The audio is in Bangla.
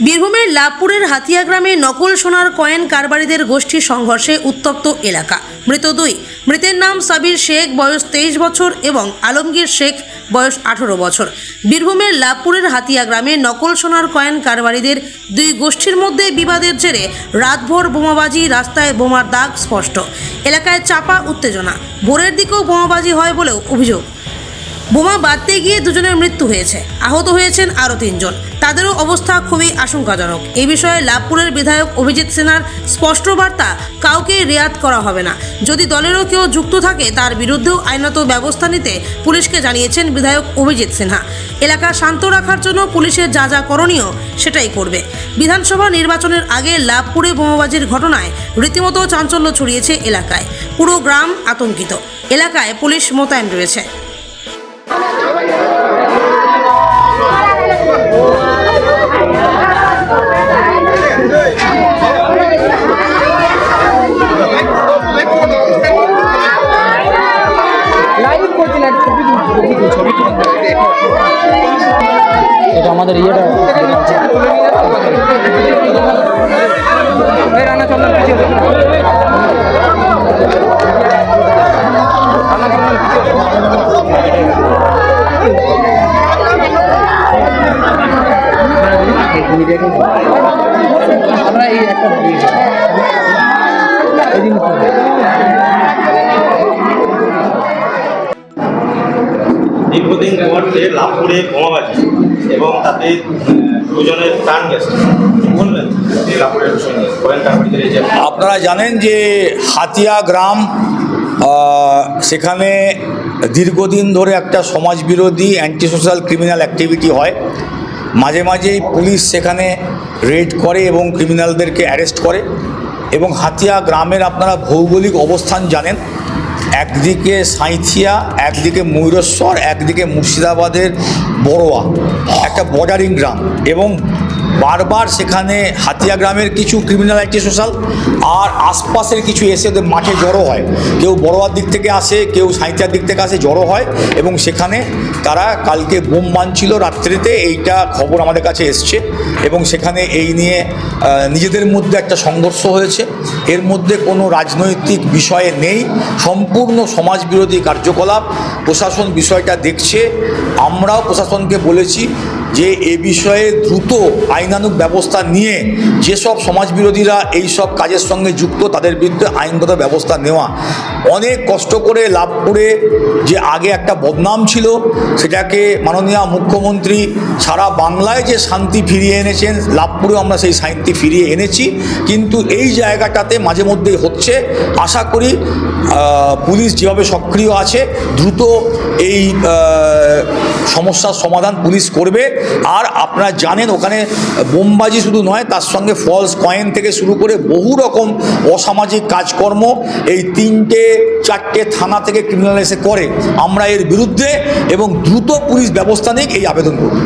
বীরভূমের লাভপুরের হাতিয়া গ্রামে নকল সোনার কয়েন কারবারিদের গোষ্ঠী সংঘর্ষে উত্তপ্ত এলাকা। মৃত দুই। মৃতের নাম সাবির শেখ, বয়স তেইশ বছর এবং আলমগীর শেখ, বয়স আঠারো বছর। বীরভূমের লাভপুরের হাতিয়া গ্রামে নকল সোনার কয়েন কারবারিদের দুই গোষ্ঠীর মধ্যে বিবাদের জেরে রাতভর বোমাবাজি, রাস্তায় বোমার দাগ স্পষ্ট। এলাকায় চাপা উত্তেজনা। ভোরের দিকেও বোমাবাজি হয় বলেও অভিযোগ। বোমা বাঁধতে গিয়ে দুজনের মৃত্যু হয়েছে। আহত হয়েছেন আরও তিনজন। তাদেরও অবস্থা খুবই আশঙ্কাজনক। এ বিষয়ে লাভপুরের বিধায়ক অভিজিৎ সিনহার স্পষ্ট বার্তা, কাউকে রেয়াত করা হবে না। যদি দলেরও কেউ যুক্ত থাকে, তার বিরুদ্ধেও আইনত ব্যবস্থা নিতে পুলিশকে জানিয়েছেন বিধায়ক অভিজিৎ সিনহা। এলাকা শান্ত রাখার জন্য পুলিশের যা যা করণীয়, সেটাই করবে। বিধানসভা নির্বাচনের আগে লাভপুরে বোমাবাজির ঘটনায় রীতিমতো চাঞ্চল্য ছড়িয়েছে এলাকায়। পুরো গ্রাম আতঙ্কিত। এলাকায় পুলিশ মোতায়েন রয়েছে। এটা আমাদের ইয়েটা। আমরা এই একটা দীর্ঘদিন পর লাভপুরে এবং তাতে দুজনের প্রাণ গেছে। আপনারা জানেন যে হাতিয়া গ্রাম সেখানে দীর্ঘদিন ধরে একটা সমাজবিরোধী অ্যান্টি সোশ্যাল ক্রিমিনাল অ্যাক্টিভিটি হয়। মাঝে মাঝেই পুলিশ সেখানে রেড করে এবং ক্রিমিনালদেরকে অ্যারেস্ট করে। এবং হাতিয়া গ্রামের আপনারা ভৌগোলিক অবস্থান জানেন। একদিকে সাঁইথিয়া একদিকে ময়ূরেশ্বর একদিকে মুর্শিদাবাদের বড়োয়া একটা বর্ডারিং গ্রাম এবং বারবার সেখানে হাতিয়া গ্রামের কিছু ক্রিমিনাল অ্যাক্টি সোশ্যাল আর আশপাশের কিছু এসে ওদের মাঠে জড়ো হয়। কেউ বড়োয়ার দিক থেকে আসে, কেউ সাঁইথিয়ার দিক থেকে আসে, জড়ো হয় এবং সেখানে তারা কালকে বোম মানছিল রাত্রিতে, এইটা খবর আমাদের কাছে এসছে এবং সেখানে এই নিয়ে নিজেদের মধ্যে একটা সংঘর্ষ হয়েছে। এর মধ্যে কোনো রাজনৈতিক বিষয়ে নেই, সম্পূর্ণ সমাজবিরোধী কার্যকলাপ। প্রশাসন বিষয়টা দেখছে। আমরাও প্রশাসনকে বলেছি যে এ বিষয়ে দ্রুত আইনানুক ব্যবস্থা নিয়ে যেসব সমাজবিরোধীরা এই সব কাজের সঙ্গে যুক্ত, তাদের বিরুদ্ধে আইনগত ব্যবস্থা নেওয়া। অনেক কষ্ট করে লাভ করে যে আগে একটা বদনাম ছিল, সেটাকে মাননীয় মুখ্যমন্ত্রী সারা বাংলায় যে শান্তি ফিরিয়ে এনেছেন লাভপুরেও আমরা সেই শান্তি ফিরিয়ে এনেছি। কিন্তু এই জায়গাটাতে মাঝে মধ্যেই হচ্ছে। আশা করি পুলিশ যেভাবে সক্রিয় আছে, দ্রুত এই সমস্যার সমাধান পুলিশ করবে। আর আপনারা জানেন ওখানে বোমবাজি শুধু নয়, তার সঙ্গে ফলস কয়েন থেকে শুরু করে বহু রকম অসামাজিক কাজকর্ম এই তিনটে, চারটে থানা থেকে ক্রিমিনাল এসে করে। আমরা এর বিরুদ্ধে এবং দ্রুত পুলিশ ব্যবস্থা নিক এই আবেদন করব।